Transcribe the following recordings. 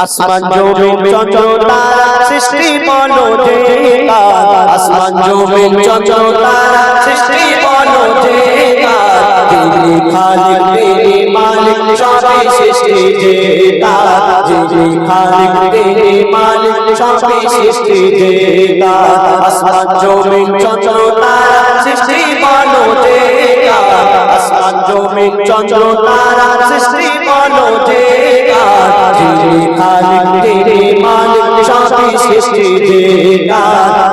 আসমান জমিন চন্দ্র তারা সৃষ্টি কার আসমান জমিন চন্দ্র তারা সৃষ্টি কার যিনি খালিক তিনি মালিক সবই সৃষ্টি তার যিনি খালিক তিনি মালিক সবই সৃষ্টি তার আসমান জমিন চন্দ্র তারা সৃষ্টি কার আসমান জমিন চন্দ্র তারা সৃষ্টি বলো সৃষ্টি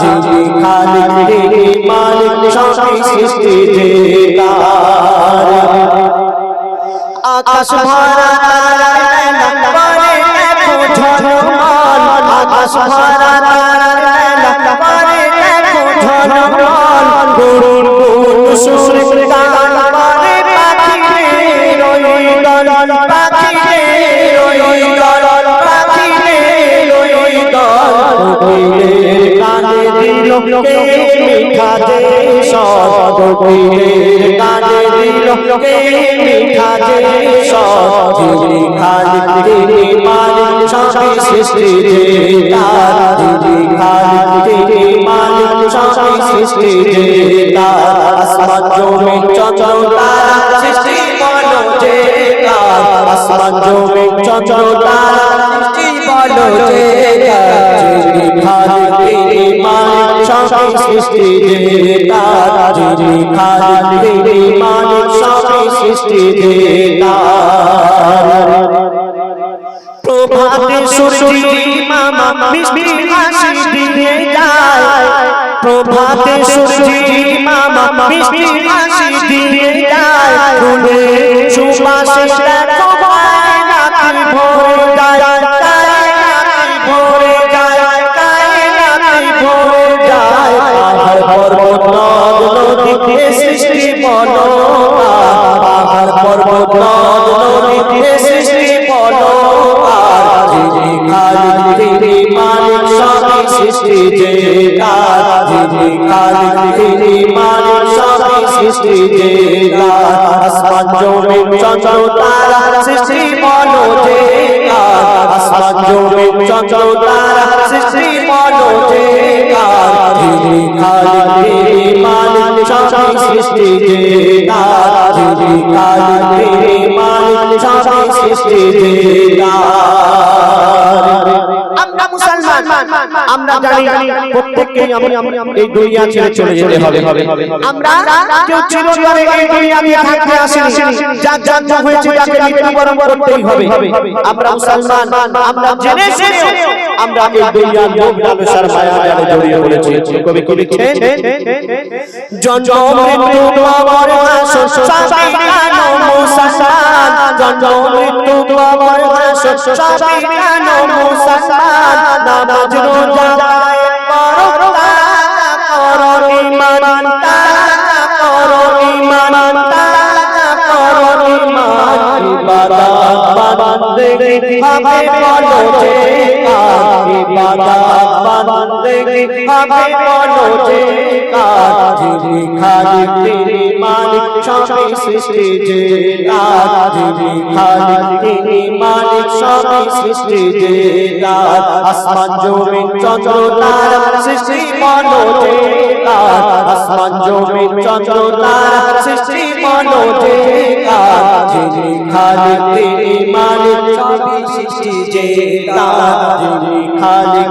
যিনি খালিক তিনি মালিক সবই সৃষ্টি আকাশ ভরা তারা আকাশ ভরা তারায় সব কোকিলের কানে দিল কে মিঠা যে সব যিনি খালিক তিনি মালিক সবই সৃষ্টি যে তার। যিনি খালিক তিনি মালিক সবই সৃষ্টি যে তার। আসমান জমিন চন্দ্র তারা সৃষ্টি বলো যে তার। আসমান জমিন চন্দ্র তারা সৃষ্টি বলো যে সবই সৃষ্টি সবই সৃষ্টি যে প্রভাতে সূর্যি মামা মিষ্টি প্রভাতে সূর্যি মামা মিষ্টি দিয়ে যায়। ফুলে সৃষ্টি যে খালিক তিনি মালিক সবই সৃষ্টি যে আসমান জমিন চন্দ্র তারা সৃষ্টি বলো যে আসমান জমিন চন্দ্র তারা সৃষ্টি বলো যে সৃষ্টি যে আমরা জানি প্রত্যেককেই আমি এই দুনিয়া ছেড়ে চলে যেতে হবে আমরা কেউ চিরতরে এই দুনিয়াতে থাকতে আসেনি যার জন্ম হয়েছে তাকে মৃত্যুবরণ করতেই হবে আমরা মুসলমান আমরা জেনে শুনে আমরা এই দুনিয়ার লোভ লালসার মায়া জালে জড়িয়ে পড়েছি কবি কি লিখছেন জন্ম মৃত্যু আমার হাসর সবই মুসলমান জন্ম মৃত্যু আমার সবই জানো মুসলমান, নামাজ রোজা করো তাজা করো ঈমান তাজা করো ঈমান তাজা করো ঈমান। ইবাদত বান্দেগি হবে বলো যে, ইবাদত বান্দেগি হবে বলো যে। যিনি খালিক তিনি মালিক সবই সৃষ্টি যে তার যিনি খালিক তিনি মালিক সবই সৃষ্টি যে তার আসমান জমিন চন্দ্র তারা সৃষ্টি বলো যে তার আসমান জমিন চন্দ্র তারা সৃষ্টি বলো যে তার যিনি খালিক মালিক সবই সৃষ্টি যে তার মালিক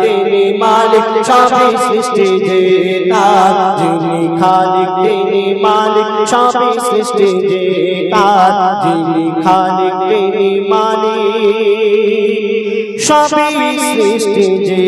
তিনি মালিক, সবই সৃষ্টি যে তার যিনি খালিক, তিনি মালিক, সবই সৃষ্টি যে তার যিনি খালিক, তিনি মালিক, সবই সৃষ্টি যে